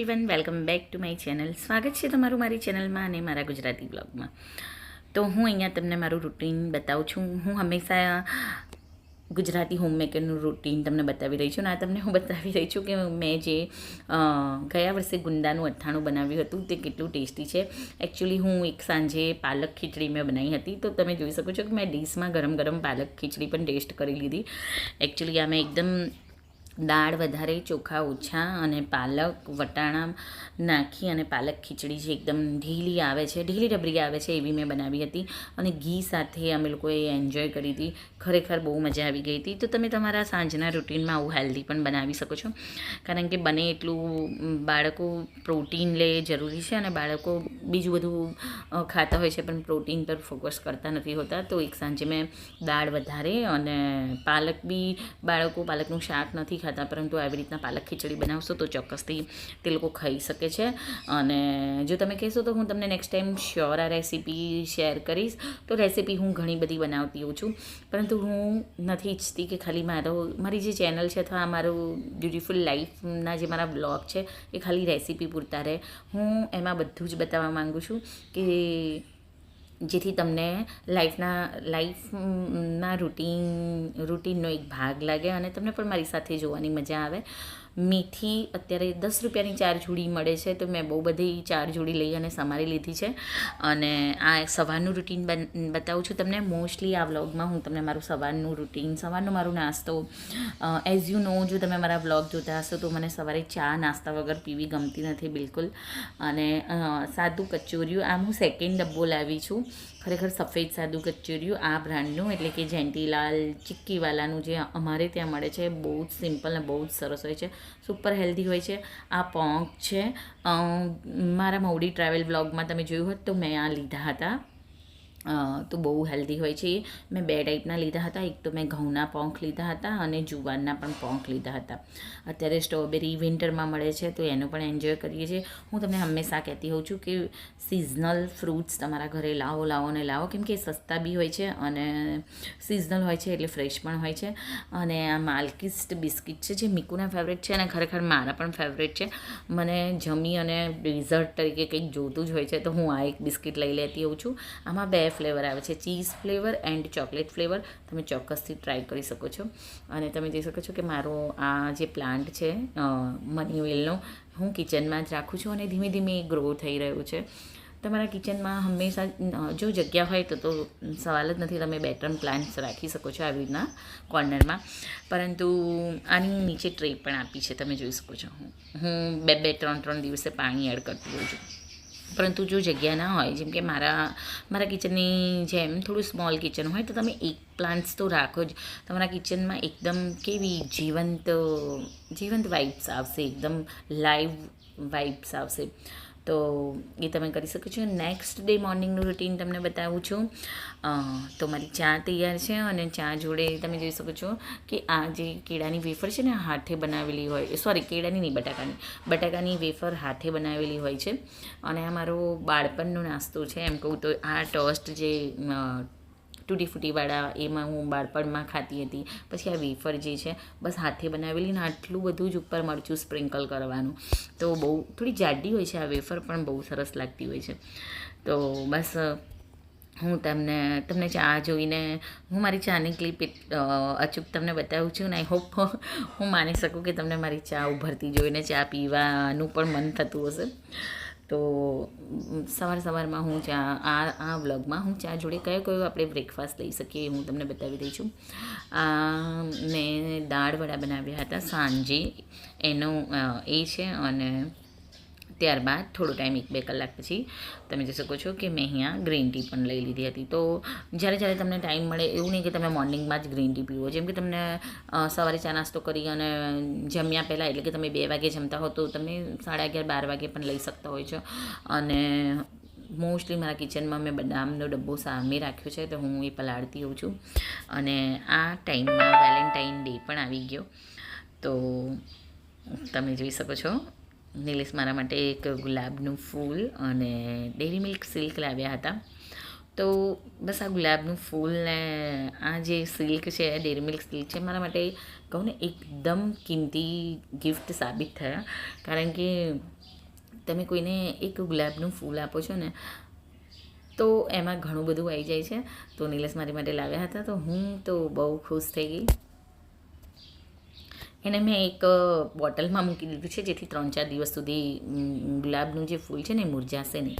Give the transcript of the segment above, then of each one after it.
Everyone welcome back to my channel સ્વાગત છે તમારું મારી ચેનલમાં અને મારા ગુજરાતી બ્લોગમાં તો હું અહીંયા તમને મારું રૂટીન બતાવું છું. હું હંમેશા ગુજરાતી હોમમેકરનું રૂટીન તમને બતાવી રહી છું. અને આ તમને હું બતાવી રહી છું કે મેં જે ગયા વર્ષે ગુંદાનું અથાણું બનાવ્યું હતું તે કેટલું ટેસ્ટી છે. એકચ્યુઅલી હું એક સાંજે પાલક ખીચડી મેં બનાવી હતી. તો તમે જોઈ શકો છો કે મેં ડીશમાં ગરમ ગરમ પાલક ખીચડી પણ ટેસ્ટ કરી લીધી. એકચ્યુઅલી મેં એકદમ દાળ વધારે ચોખા ઓછા અને પાલક, વટાણા નાખી અને પાલક ખીચડી જે એકદમ ઢીલી આવે છે, ઢીલી ડબરી આવે છે એવી મેં બનાવી હતી. અને ઘી સાથે અમે લોકોએ એન્જોય કરી હતી. ખરેખર બહુ મજા આવી ગઈ હતી. તો તમે તમારા સાંજના રૂટીનમાં આવું હેલ્ધી પણ બનાવી શકો છો. કારણ કે બને એટલું બાળકો પ્રોટીન લે જરૂરી છે અને બાળકો બીજું બધું ખાતા હોય છે પણ પ્રોટીન પર ફોકસ કરતા નથી હોતા. તો એક સાંજે મેં દાળ વધારે અને પાલક બી બાળકો પાલકનું શાક નથી ખાતા પરંતુ આવી રીતના પાલક ખીચડી બનાવશો તો ચોક્કસથી તે લોકો ખાઈ શકે છે. અને જો તમે કહેશો તો હું તમને નેક્સ્ટ ટાઈમ શ્યોર આ રેસીપી શેર કરીશ. તો રેસીપી હું ઘણી બધી બનાવતી હોઉં છું. પરંતુ હું નથી ઈચ્છતી કે ખાલી મારો, મારી જે ચેનલ છે અથવા મારું બ્યુટિફુલ લાઈફના જે મારા બ્લોગ છે, એ ખાલી રેસીપી પૂરતા રહે. હું એમાં બધું જ બતાવવા માગું છું કે જેથી તમને લાઈફના લાઈફના રૂટીન, રૂટીનનો એક ભાગ લાગે અને તમને પણ મારી સાથે જોવાની મજા આવે. મીઠી, અત્યારે દસ રૂપિયાની ચાર જોડી મળે છે, તો મેં બહુ બધી ચાર જોડી લઈ અને સમારી લીધી છે. અને આ સવારનું રૂટીન બતાવું છું તમને. મોસ્ટલી આ વ્લોગમાં હું તમને મારું સવારનું રૂટીન, સવારનો મારો નાસ્તો એઝ યુ નો જો તમે મારા વ્લોગ જોતા હશો તો મને સવારે ચા, નાસ્તા વગર પીવી ગમતી નથી બિલકુલ. અને સાદું કચોરિયું આમ હું સેકન્ડ ડબ્બો લાવી છું. ખરેખર સફેદ સાદું કચોરિયું આ બ્રાન્ડનું, એટલે કે જેન્ટીલાલ, ચિક્કીવાલાનું જે અમારે ત્યાં મળે છે, બહુ જ સિમ્પલ અને બહુ જ સરસ હોય છે. સુપર હેલ્ધી હોય છે. આ પોંક છે. મારા મૌડી ટ્રાવેલ બ્લોગમાં તમે જોયું હોત તો મેં આ લીધા હતા. તો બહુ હેલ્ધી હોય છે. મેં બે ટાઈપના લીધા હતા. એક તો મેં ઘઉંના પોંખ લીધા હતા અને જુવારના પણ પોંખ લીધા હતા. અત્યારે સ્ટ્રોબેરી વિન્ટરમાં મળે છે, તો એનો પણ એન્જોય કરીએ છીએ. હું તમને હંમેશા કહેતી હોઉં છું કે સિઝનલ ફ્રૂટ્સ તમારા ઘરે લાવો લાવો ને લાવો. કેમ કે સસ્તા બી હોય છે અને સિઝનલ હોય છે એટલે ફ્રેશ પણ હોય છે. અને આ માલ્કિસ્ટ બિસ્કિટ છે, જે મીકુના ફેવરેટ છે અને ખરેખર મારા પણ ફેવરેટ છે. મને જમી અને ડિઝર્ટ તરીકે કંઈક જોતું જ હોય છે, તો હું આ એક બિસ્કિટ લઈ લેતી હોઉં છું. આમાં બે ફ્લેવર આવે છે. Cheese flavour and chocolate flavour તમે ચોક્કસથી ટ્રાય કરી શકો છો. અને તમે જોઈ શકો છો કે મારો આ જે પ્લાન્ટ છે મની વેલનો હું કિચનમાં જ રાખું છું અને ધીમે ધીમે એ ગ્રો થઈ રહ્યું છે. તમારા કિચનમાં હંમેશા જો જગ્યા હોય તો તો સવાલ જ નથી તમે બે ત્રણ પ્લાન્ટ્સ રાખી શકો છો આવી રીતના કોર્નરમાં. પરંતુ આની નીચે ટ્રે પણ આપી છે, તમે જોઈ શકો છો. હું બે બે, ત્રણ ત્રણ દિવસે પાણી એડ કરતી હોઉં છું. પરંતુ જો જગ્યા ના હોય, જેમ કે મારા મારા કિચનની જેમ થોડું સ્મોલ કિચન હોય, તો તમે એક પ્લાન્ટ્સ તો રાખો જ. તમારા કિચનમાં એકદમ કેવી જીવંત જીવંત વાઇબ્સ આવશે, એકદમ લાઈવ વાઇબ્સ આવશે. તો એ તમે કરી શકો છો. નેક્સ્ટ ડે મોર્નિંગનું રૂટીન તમને બતાવું છું. તો મારી ચા તૈયાર છે અને ચા જોડે તમે જોઈ શકો છો કે આ જે કેળાની વેફર છે ને હાથે બનાવેલી હોય. સોરી કેળાની નહીં, બટાકાની. બટાકાની વેફર હાથે બનાવેલી હોય છે. અને આ મારો બાળપણનો નાસ્તો છે. એમ કહું તો આ ટોસ્ટ જે તૂટી ફૂટીવાળા એમાં હું બાળપણમાં ખાતી હતી. પછી આ વેફર જે છે, બસ હાથે બનાવેલી ને આટલું બધું જ ઉપર મરચું સ્પ્રિંકલ કરવાનું. તો બહુ થોડી જાડી હોય છે આ વેફર, પણ બહુ સરસ લાગતી હોય છે. તો બસ, હું તમને તમને ચા જોઈને, હું મારી ચાની ક્લિપ અચૂક તમને બતાવું છું ને આઈ હોપ હું માની શકું કે તમને મારી ચા ઉભરતી જોઈને ચા પીવાનું પણ મન થતું હશે. તો સવાર સવારમાં હું ચા, આ આ વ્લોગમાં હું ચા જોડે કયો કયો આપણે બ્રેકફાસ્ટ લઈ શકીએ હું તમને બતાવી દઈ છું. મેં દાળ વડા બનાવ્યા હતા સાંજે. એનો એ છે અને ત્યારબાદ થોડો ટાઈમ એક બે કલાક પછી તમે જોઈ શકો છો કે મેં અહીંયા ગ્રીન ટી પણ લઈ લીધી હતી. તો જ્યારે જ્યારે તમને ટાઈમ મળે એવું નહીં કે તમે મોર્નિંગમાં જ ગ્રીન ટી પીવો. જેમ કે તમને સવારે ચા નાસ્તો કરી અને જમ્યા પહેલાં એટલે કે તમે બે વાગે જમતા હો તો તમે સાડા અગિયાર, બાર વાગે પણ લઈ શકતા હોય છો. અને મોસ્ટલી મારા કિચનમાં મેં બદામનો ડબ્બો સામે રાખ્યો છે તો હું એ પલાળતી હોઉં છું. અને આ ટાઈમમાં વેલેન્ટાઇન ડે પણ આવી ગયો. તો તમે જોઈ શકો છો નિલેશ મારા માટે એક ગુલાબનું ફૂલ અને ડેરી મિલ્ક સિલ્ક લાવ્યા હતા. તો બસ આ ગુલાબનું ફૂલ ને આ જે સિલ્ક છે ડેરી મિલ્ક સિલ્ક છે, મારા માટે કહું ને એકદમ કિંમતી ગિફ્ટ સાબિત થયા. કારણ કે તમે કોઈને એક ગુલાબનું ફૂલ આપો છો ને, તો એમાં ઘણું બધું આવી જાય છે. તો નિલેશ મારી માટે લાવ્યા હતા. તો હું તો બહુ ખુશ થઈ ગઈ. એને મેં એક બોટલમાં મૂકી દીધું છે, જેથી ત્રણ ચાર દિવસ સુધી ગુલાબનું જે ફૂલ છે ને મુરજાશે નહીં.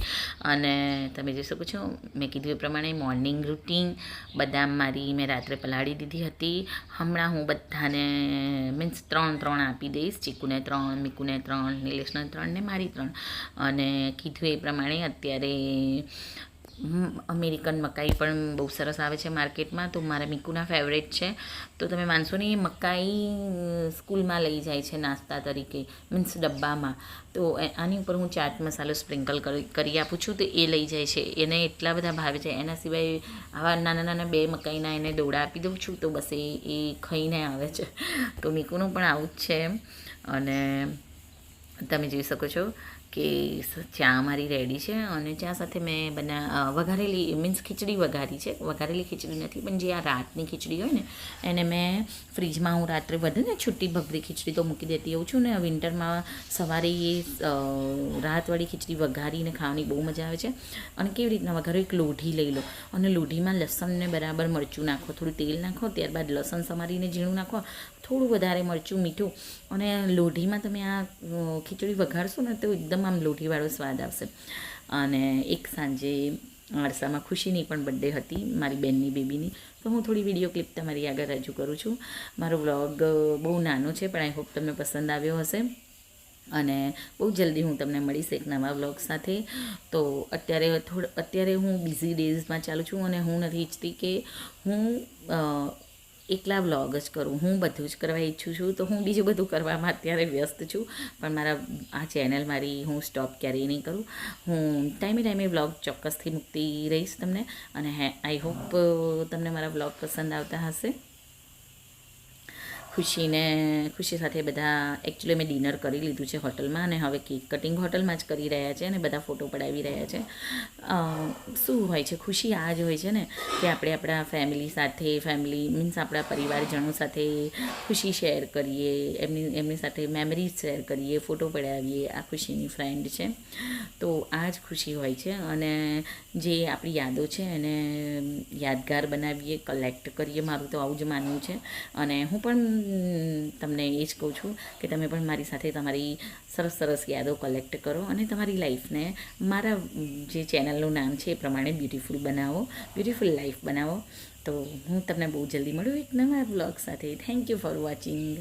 અને તમે જોઈ શકો છો, મેં કીધું એ પ્રમાણે મોર્નિંગ રૂટીન, બદામ મારી મેં રાત્રે પલાળી દીધી હતી. હમણાં હું બધાને, મીન્સ ત્રણ ત્રણ આપી દઈશ, ચીકુને ત્રણ, મીકુને ત્રણ, નિલેશને ત્રણ ને મારી ત્રણ. અને કીધું એ પ્રમાણે અત્યારે અમેરિકન મકાઈ પણ બહુ સરસ આવે છે માર્કેટમાં, તો મારા મીકુના ફેવરેટ છે. તો તમે માનશો ને એ મકાઈ સ્કૂલમાં લઈ જાય છે નાસ્તા તરીકે, મીન્સ ડબ્બામાં. તો આની ઉપર હું ચાટ મસાલો સ્પ્રિંકલ કરી આપું છું, તો એ લઈ જાય છે. એને એટલા બધા ભાવે છે, એના સિવાય આવા નાના નાના બે મકાઈના એને દોડા આપી દઉં છું, તો બસ એ એ ખાઈને આવે છે. તો મીકુનું પણ આવું જ છે. અને તમે જોઈ શકો છો કે ચા મારી રેડી છે અને ચા સાથે મેં બના વઘારેલી મીન્સ ખીચડી વઘારી છે. વઘારેલી ખીચડી નથી, પણ જે આ રાતની ખીચડી હોય ને, એને મેં ફ્રીજમાં હું રાત્રે વધે ને છુટ્ટી ભગરી ખીચડી તો મૂકી દેતી હોઉં છું ને, વિન્ટરમાં સવારે એ રાતવાળી ખીચડી વઘારીને ખાવાની બહુ મજા આવે છે. અને કેવી રીતના વઘારો, એક લોઢી લઈ લો. અને લોઢીમાં લસણને બરાબર મરચું નાખો, થોડું તેલ નાખો, ત્યારબાદ લસણ સમારીને ઝીણું નાખો, થોડું વધારે મરચું, મીઠું. અને લોઢીમાં તમે આ ખીચડી વઘારશો ને તો એકદમ આમ લોઢીવાળો સ્વાદ આવશે. અને એક સાંજે આરસામાં ખુશીની પણ બર્થડે હતી મારી બેનની, બેબીની. તો હું થોડી વીડિયો ક્લિપ તમારી આગળ રજૂ કરું છું. મારો વ્લોગ બહુ નાનો છે, પણ આઈ હોપ તમને પસંદ આવ્યો હશે. અને બહુ જલ્દી હું તમને મળીશ એક નવા વ્લોગ સાથે. તો અત્યારે થોડ, અત્યારે હું બિઝી ડેઝમાં ચાલું છું અને હું નથી ઈચ્છતી કે હું એકલા વ્લોગ જ કરું. હું બધું જ કરવા ઈચ્છું છું. તો હું બીજું બધું કરવામાં અત્યારે વ્યસ્ત છું. પણ મારા, આ ચેનલ મારી હું સ્ટોપ ક્યારેય નહીં કરું. હું ટાઈમે ટાઈમે વ્લોગ ચોક્કસથી મૂકતી રહીશ તમને. અને હે આઈ હોપ તમને મારા વ્લોગ પસંદ આવતા હશે. ખુશીને, ખુશી સાથે બધા એકચ્યુઅલી મેં ડિનર કરી લીધું છે હોટલમાં અને હવે કેક કટિંગ હોટલમાં જ કરી રહ્યા છે અને બધા ફોટો પડાવી રહ્યા છે. શું હોય છે? ખુશી આ જ હોય છે ને કે આપણે આપણા ફેમિલી સાથે ફેમિલી મીન્સ આપણા પરિવારજનો સાથે ખુશી શેર કરીએ, એમની એમની સાથે મેમરીઝ શેર કરીએ ફોટો પડાવીએ, આ ખુશીની ફ્રેન્ડ છે. તો આ જ ખુશી હોય છે અને જે આપણી યાદો છે એને યાદગાર બનાવીએ કલેક્ટ કરીએ, મારું તો આવું જ માનવું છે. અને હું પણ તમને એ જ કહું છું કે તમે પણ મારી સાથે તમારી સરસ સરસ યાદો કલેક્ટ કરો અને તમારી લાઈફને મારા જે ચેનલનું નામ છે એ પ્રમાણે બ્યુટીફુલ બનાવો બ્યુટીફુલ લાઈફ બનાવો. તો હું તમને બહુ જલ્દી મળું એક નવા બ્લોગ સાથે. Thank you for watching